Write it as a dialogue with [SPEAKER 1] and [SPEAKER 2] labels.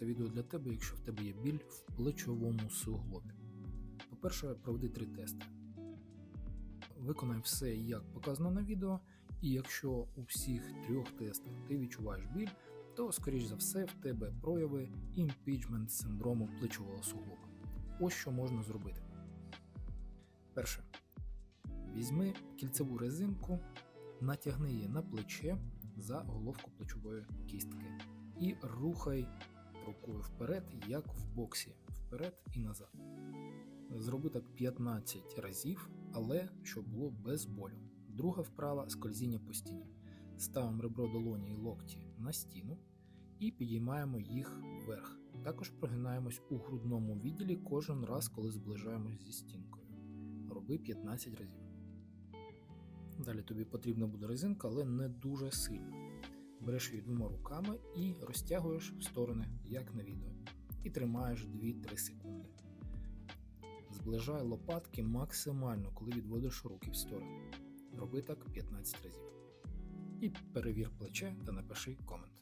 [SPEAKER 1] Це відео для тебе, якщо в тебе є біль в плечовому суглобі. По-перше, проведи три тести. Виконай все, як показано на відео, і якщо у всіх трьох тестах ти відчуваєш біль, то, скоріш за все, в тебе прояви імпічмент синдрому плечового суглоба. Ось що можна зробити. Перше. Візьми кільцеву резинку, натягни її на плече за головку плечової кістки і рухай рукою вперед, як в боксі, вперед і назад. Зроби так 15 разів, але щоб було без болю. Друга вправа скользіння по стіні. Ставимо ребро долоні і локті на стіну і підіймаємо їх вверх. Також прогинаємось у грудному відділі кожен раз, коли зближаємось зі стінкою. Роби 15 разів. Далі тобі потрібна буде резинка, але не дуже сильно. Береш її двома руками і розтягуєш в сторони, як на відео, і тримаєш 2-3 секунди. Зближай лопатки максимально, коли відводиш руки в сторону. Роби так 15 разів. І перевір плече та напиши комент.